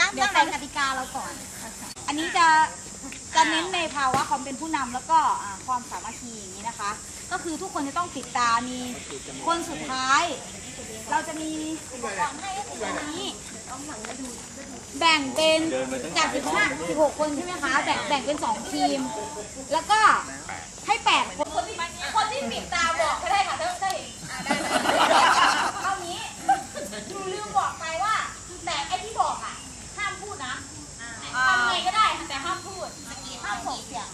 นั่งเดี๋ยนั่วงไหนฟังกติกาเราก่อน อันนี้จะจะเน้นในภาวะความเป็นผู้นำแล้วก็อ่าความสามัคคีอย่างนี้นะคะ ก็คือทุกคนจะต้องปิดตา มีคนสุดท้าย เราจะมีอุปกรณ์ให้ก็คืออันนี้แบ่งเป็นจาก15 16 คนใช่ไหมคะ แบ่งแบ่งเป็น 2 ทีม แล้วก็ให้ 8 คน คนที่คนที่ปิดตาบอกก็ได้ค่ะถ้าถ้าเห็นอ่าได้ได้ เท่านี้หนูลืมบอกไปว่า แต่ไอที่บอกอะ ห้ามพูดนะทำไงก็ได้แต่ห้ามพูด ห้ามส่งเสียง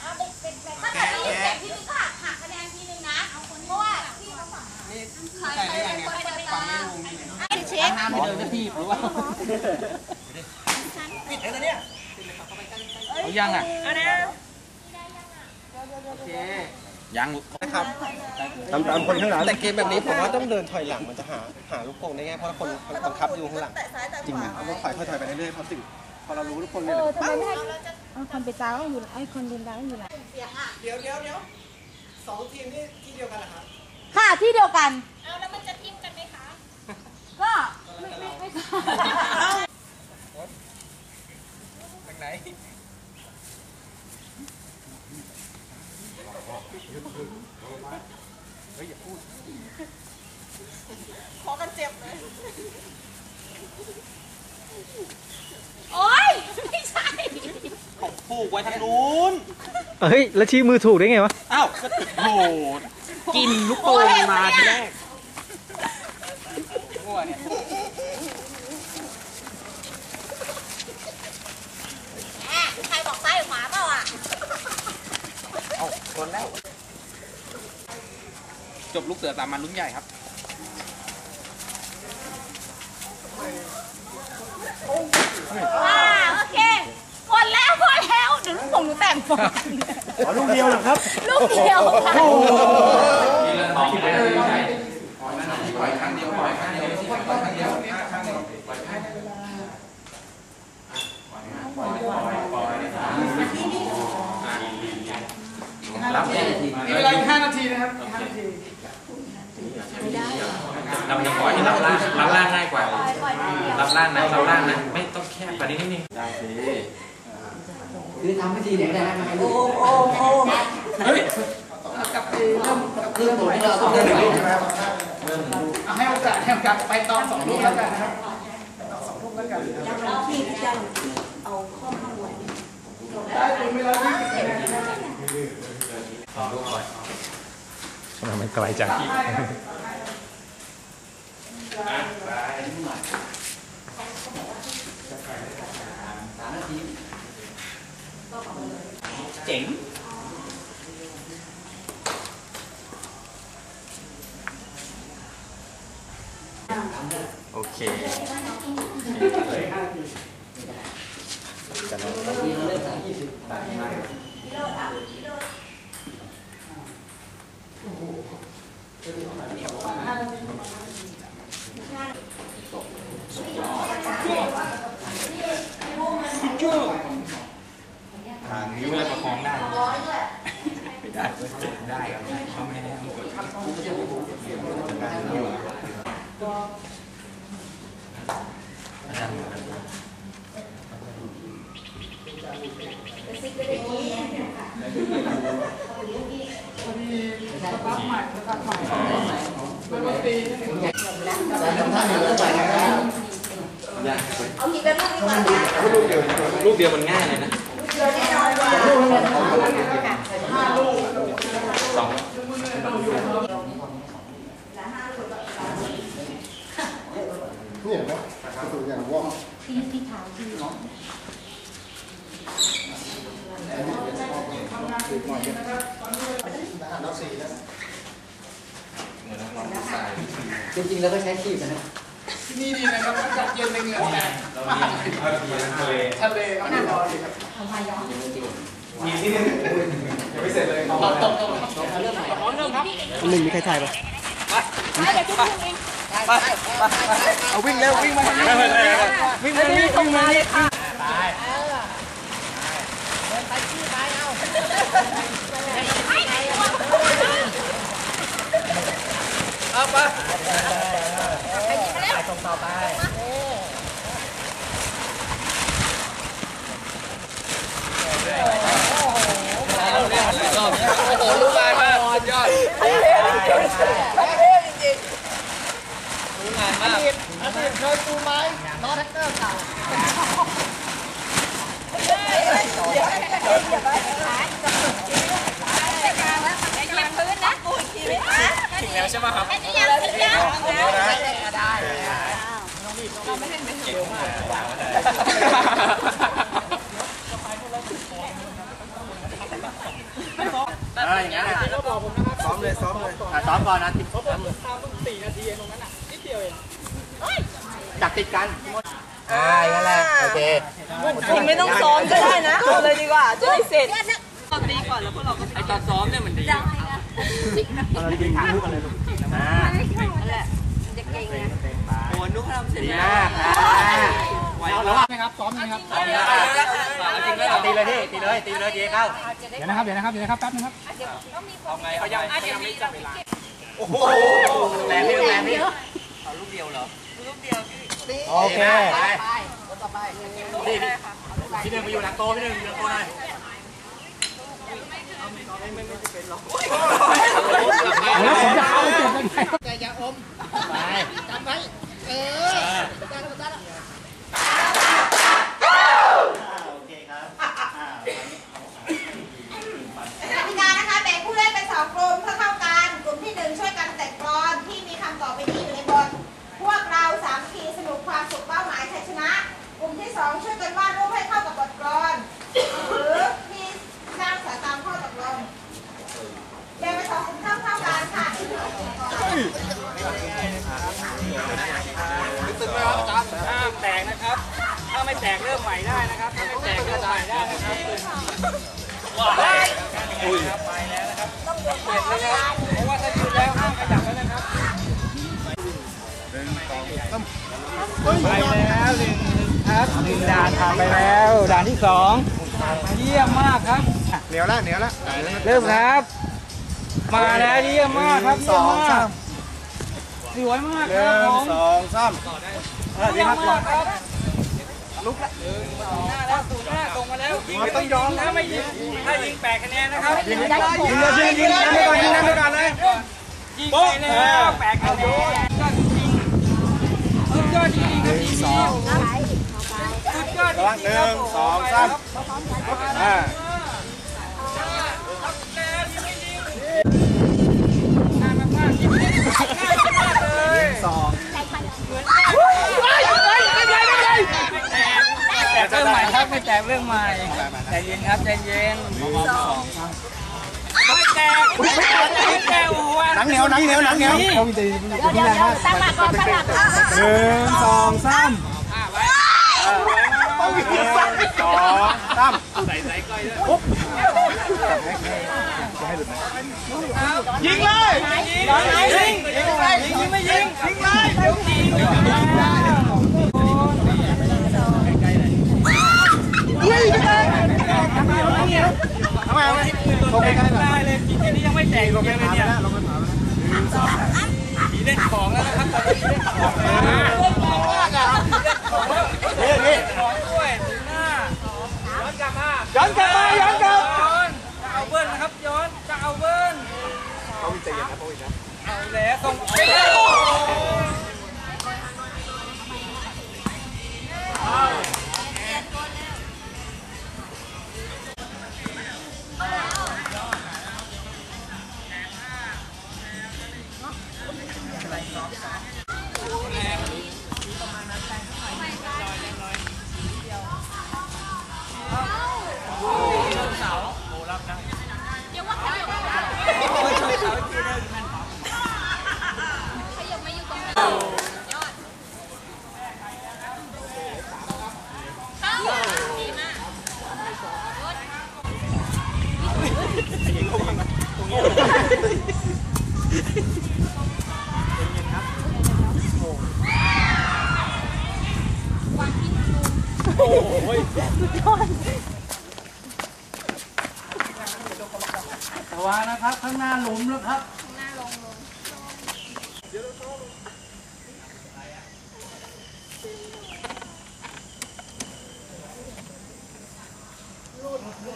เอาเป็นเป็นเป็นถ้าเกิดได้ยินเสียงที่นึงก็หักหักคะแนนทีนึงนะ เพราะว่าที่เขาสั่ง ใครใครเป็นคนเปิดตาไอ้เช็ค น้ำไม่เดินจะทีบหรือว่าเอายังอะโอเค ยังนะครับตามตามคนข้างหลังแต่เกมแบบนี้ผมว่าต้องเดินถอยหลังมันจะหาหาลูกโป่งได้ง่ายเพราะคนบังคับอยู่ข้างหลังจริงไหมเราต้องถอยค่อยถอยไปเรื่อยๆเพราะสิ่งพอเรารู้ทุกคนเนี่ยทำไมไม่ให้คนปิดตาต้องอยู่ไอ้คนเดินตาต้องอยู่ไหนเดี๋ยวเดี๋ยวเดี๋ยวสองทีมนี่ที่เดียวกันเหรอครับค่ะที่เดียวกันเอาแล้วมันจะทิ่มกันไหมคะก็ไม่ไม่ไม่ค่ะจากไหน โอ๊ย ไม่ใช่ผูกไว้ทางนู้น เฮ้ย แล้วชี้มือถูกได้ไงวะ อ้าวก็โหกินลูกโป่งมาทีแรกมั่วเนี่ย แอะใครบอกซ้ายหรือขวาเปล่าอะ เอาชนแล้ว จบลูกเสือสามัญรุ่นใหญ่ครับ อ่าโอเคหมดแล้วหมดแล้วเดี๋ยวลูกผมหนูแต่งก่อนอ๋อลูกเดียวเหรอครับลูกเดียวค่ะรั บแค่นาทีมีเวลาอีก5นาทีนะครับอีก5นาทีเราจะปล่อยให้รับล่างรับล่างง่ายกว่า รับล่างนะรับล่างนะไม่ต้องแคบกว่านี้นิดนึงได้สิคือทำพิธีเนี่ยได้ไหมโอ้เฮ้ยเรื่องผมเราต้องเดินหนึ่งลูกเอาให้โอกาสให้โอกาสไปตอนสองลูกแล้วกันนะครับสองลูกแล้วกันได้เป็นเวลา20คะแนน นะครับทำไมมันไกลจังเจ๋งโอเค ทางนิ้วเลยประคองได้ ไม่ได้ ได้ครับเขาไม่ให้ทำกด ลูกเดียวมันง่ายเลยนะสองเนี่ยนะตัวอย่างว่าที่ที่เท้าที่เหมือนน้องๆทรายจริงๆแล้วก็ใช้ขีบนะนี่ดีนะครับอากาศเย็นในเหงื่อแตกเราเรียนทะเลทะเลเอาไม่ร้อนดีครับมีที่นึงยังไม่เสร็จเลยตบตบตบหนึ่งมีใครถ่ายปะเอาวิ่งเร็ววิ่งมาทางนี้วิ่งมาวิ่งตรงมาเลยค่ะเอาไปส่งต่อไป ดูงานมากอดีตเคยดูไหมนอทักเกอร์เก่าแล้วใช่ไหมครับ อันนี้ยังถึงยัง อ่าอย่างนั้นซ้อมเลยซ้อมเลยซ้อมก่อนนะติดซ้อมสี่นาทีเองตรงนั้นอะนิดเดียวเองจับ ติดกันอ่าอย่างนั้นแหละโอเคจริงไม่ต้องซ้อมก็ได้นะ เอาเลยดีกว่า จะได้เสร็จไอตอนซ้อมเนี่ยมันดีเราดีขาลูกอะไรลูกอ่าโอ้นุ๊กทำเสร็จมากอ่าแล้วไหมครับซ้อมไหมครับซ้อมแล้วจริงแล้วตีเลยพี่ตีเลยตีเลยตีเข้าเดี๋ยวนะครับเดี๋ยวนะครับเดี๋ยวนะครับแป๊บนึงครับเอาไงเขายังเขายังไม่จับเวลาโอ้โหแรงพี่แรงพี่เอาลูกเดียวเหรอลูกเดียวพี่ โอเค ไปพี่พี่หนึ่งไปอยู่หลังโตพี่หนึ่งอยู่หลังโตหน่อยแล้วผมจะเข้าไปเก็บยังไงแต่อย่าอม ไปจำไว้ เออ กติกานะคะแบ่งผู้เล่นเป็นสองกลุ่มเพื่อเข้ากัน กลุ่มที่หนึ่งช่วยกันแต่งกลอนที่มีคำต่อไปนี้อยู่ในบท พวกเราสาม คีสนุกความสุขเป้าหมายชัยชนะ กลุ่มที่สองช่วยกันวาดรูปให้เข้ากับบทกล หนึ่งด่านผ่านไปแล้ว ด่านที่สองเยี่ยมมากครับ เหนียวแล้วเหนียวแล้วเริ่มครับ มาแล้วเยี่ยมมากครับเยี่ยมมากสวยมากครับผมสองสามเยี่ยมมากครับลุกละหนึ่งสองหน้าแล้วสู่หน้าตรงมาแล้วยิงไม่ต้องยอมถ้าไม่ยิงถ้ายิงแปดคะแนนนะครับยิงได้ยิงเลยยิงยิงยิงไปก่อนยิงไปก่อนเลยยิงไปแล้วแปดคะแนนยอดจริงสุดยอดจริงครับทีมสอง สุดยอดจริงหนึ่งสองสามอ่าสองแตกเรื่องใหม่ครับไม่แตกเรื่องใหม่ใจเย็นครับใจเย็นสองไม่แตกไม่แตกไม่แตกโอ้โหนังเหนียวหนังเหนียวหนังเหนียวเขามีแต่เดี๋ยวเดี๋ยวตั้งหลักก่อนตั้งหลักหนึ่งสองสามต้องสองส องสาม ยิงเลยยิงยิงยิงไปยิงไม่ยิงยิงเลยเดี๋ยวยิง ทำไมทำไมโอเคกัน ได้เลยทีนี้ยังไม่แตกเลยเนี่ยผีเล่นของแล้วนะครับตอนนี้เล่นของแล้ว นี่นี่ เสว่านะครับ ข้างหน้าหลุมแล้วครับ ข้างหน้าลงลง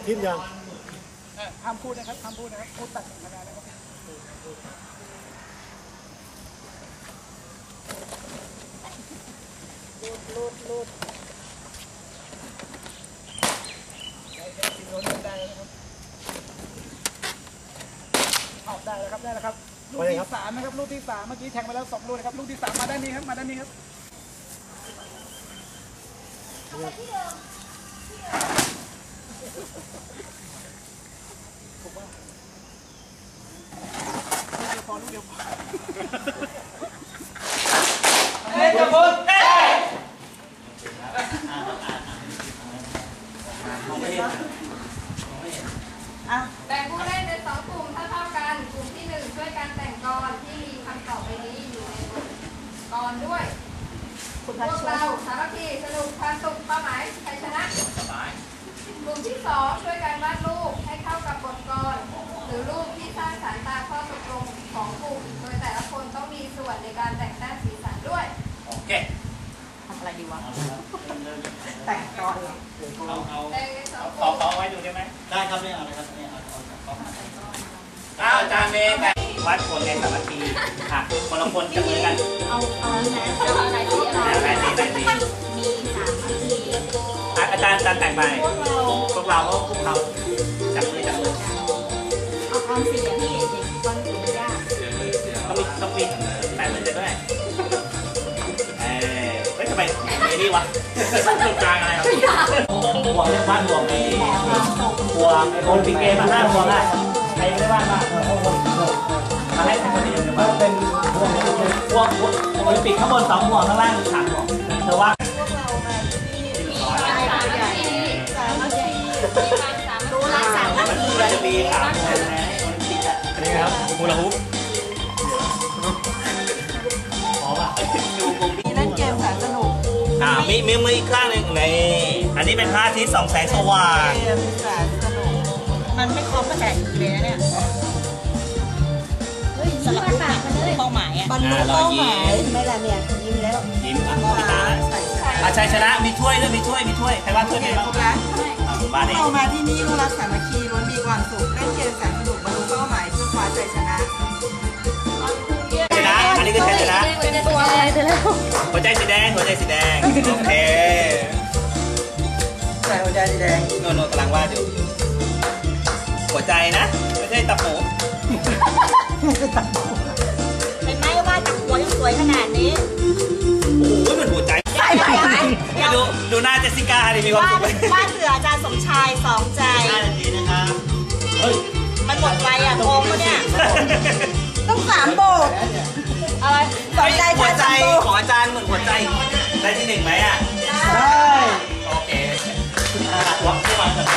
ทิมยังห้พูดนะครับห้พูดนะครับ พูดตัดคะแนนนะครับลูดลูดลูด ได้แล้วครับลูกที่สามนะครับลูกที่สามเมื่อกี้แทงไปแล้วสองลูกนะครับลูกที่สามมาด้านนี้ครับมาด้านนี้ครับแบ่งผู้เล่นเป็นสองกลุ่มเท่าๆกัน กลุ่มที่หนึ่งช่วยกันแต่งกลอนที่มีคำตอบไปนี้อยู่ในบทกลอนด้วย พวกเราสามัคคีสนุกความสุขเป้าหมายชัยชนะกลุ่มที่สองช่วยกันวาดรูปให้เข้ากับบทกลอนหรือรูปที่สร้างสรรค์ตามข้อตกลงของกลุ่มโดยแต่ละคนต้องมีส่วนในการแต่งหน้าสีสันด้วยโอเคแต่งเป็นสองกขอลุ่มขอไว้ดูได้ไหมได้ครับไม่เอาเลยครับไม่เอาเอาเอาอ้าวอาจารย์เมย์แต่ วัดคนในสามัคคีอะคนละคนจับมือกันเอาเอาแล้วเอาอะไรที่อะไรไหนไหนไหนไหนมีสามนาทีอะอาจารย์อาจารย์แต่งไปพวกเราพวกเราก็พวกเขาจับมือจับมือเอาความเสียพี่เด็กความเสียยากต้องมีต้องมีแต่งมือจะด้วยเอ้ยเฮ้ยทำไมไอ้นี่วะตรงกลางอะไรครับห่วงเรื่องบ้านห่วงไอ้ห่วงไอ้โอลิมปิกเกมมาห้าห่วงอะใครไม่ได้บ้านบ้าง มาให้คนนี้กันบ้าเป็นห่วงห่วงห่วงโอลิมปิกข้างบนสองห่วงข้างล่างสามห่วงเธอว่ารู้รักสามนาทีมันจะมีสามคนนะโอลิมปิกอะอันนี้ครับมูลาฮุปพอป่ะดูกลุ่มเล่นเกมแสนสนุกอ่ามีมีมืออีกข้างหนึ่งนี่อันนี้เป็นพระอาทิตย์สองแสงสว่างเกมแสนสนุกมันไม่ครบแสเลยนะเนี่ย ลับปากมาเลยเป้าหมายอะบรรลุเป้าหมายไม่ละเนี่ยยิ้มแล้วยิ้มอะตาอาชัยชนะมีถ้วยด้วยมีถ้วยมีถ้วยใครว่าถ้วยเป็นบ้างมาดิเรามาที่นี่รู้รักสามัคคีล้วนมีความสุขเล่นเกมแสนสนุกบรรลุเป้าหมายเพื่อคว้าชัยชนะชนะอันนี้คือชัยชนะตัวอะไรไปแล้วหัวใจสีแดงหัวใจสีแดงโอเคใส่หัวใจสีแดงโนโนกำลังวาดอยู่หัวใจนะไม่ใช่ตะปู เห็นไหมว่าจากหัวยังสวยขนาดนี้โอ้ยมันหัวใจใช่ไหมไหมดูดูหน้าเจสสิก้าดิมีความว่าสุขไหมว่าเสืออาจารย์สมชายสองใจ ห้านาทีนะครับเฮ้ยมันหมดไปอะโกงปะเนี่ยต้องสามโบกอะไรสองใจหัวค่ะใจสามโบกของอาจารย์เหมือนหัวใจได้ที่หนึ่งไหมอะได้โอเคอะวัดเข้ามาก่อน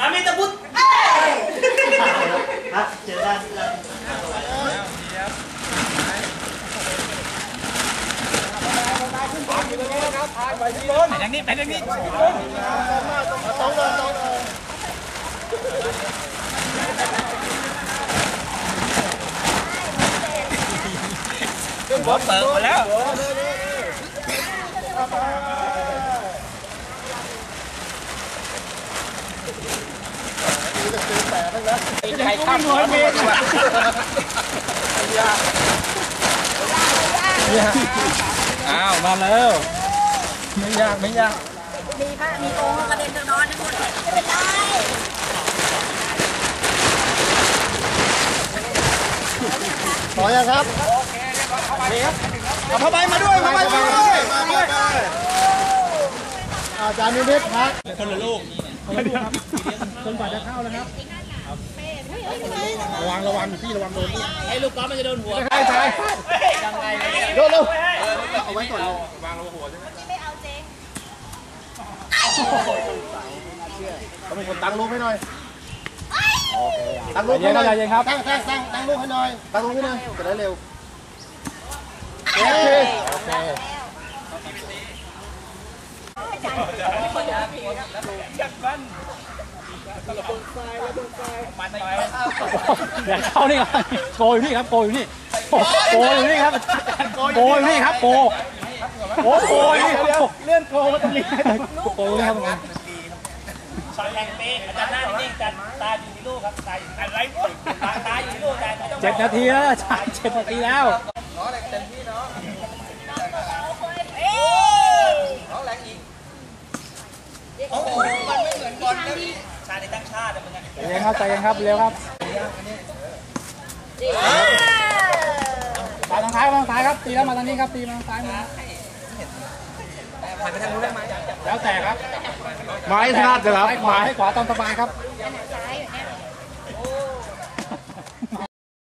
อามิตาพุทธ ครับเจอกันไปทางนี้ ไปทางนี้หัวเปิดหมดแล้วใครทำหัวเมนอ้าวมาแล้ว ไม่ยากไม่ยาก มีพระมีองค์กระเด็นกระดอนทั้งหมดไม่เป็นไรพอยังครับเอาผ้าใบมาด้วยผ้าใบมาด้วยอาจารย์นิมิตพักคนละลูกจนกว่าจะเข้านะครับ ระวังระวังพี่ระวังโดนลูกไอ้ลูกกอล์ฟมันจะโดนหัวใช่ใช่ยังไงเร็วเร็วเอาไว้ก่อนเขาเป็นคนตั้งลูกให้หน่อยตั้งลูกเย็ให้นหน่อยเย็นครับตั้งตั้งตั้งตั้งลูกให้หน่อยตั้งลูกให้หน่อยจะได้เร็วโอเคโอเค อย่าเข้านี่ครับโกอยู่นี่ครับโกอยู่นี่โกอยู่นี่ครับโกอยู่นี่ครับโกโกโกอยู่นี่เลื่อนโกมาตรงนี้โกอยู่นี่ครับช็อตแรงเป๊ะอาจารย์หน้านิ่งๆอาจารย์ตาอยู่ที่ลูกครับตาอยู่อะไรตาตาอยู่ที่ลูกอาจารย์ไม่ต้องเจ็ดนาทีแล้วอาจารย์เจ็ดนาทีแล้วโอ้โหมันไม่เหมือนบอลนะพี่ ชาติตั้งชาติอะมึงอะเย็นครับใจเย็นครับเร็วครับมาทางซ้ายมาทางซ้ายครับตีแล้วมาทางนี้ครับตีมาทางซ้ายมาหันไปทางนู้นได้ไหมแล้วแต่ครับไม้ถนัดเหรอซ้ายขวาให้ขวาตามสบายครับซ้ายอยู่เนี่ย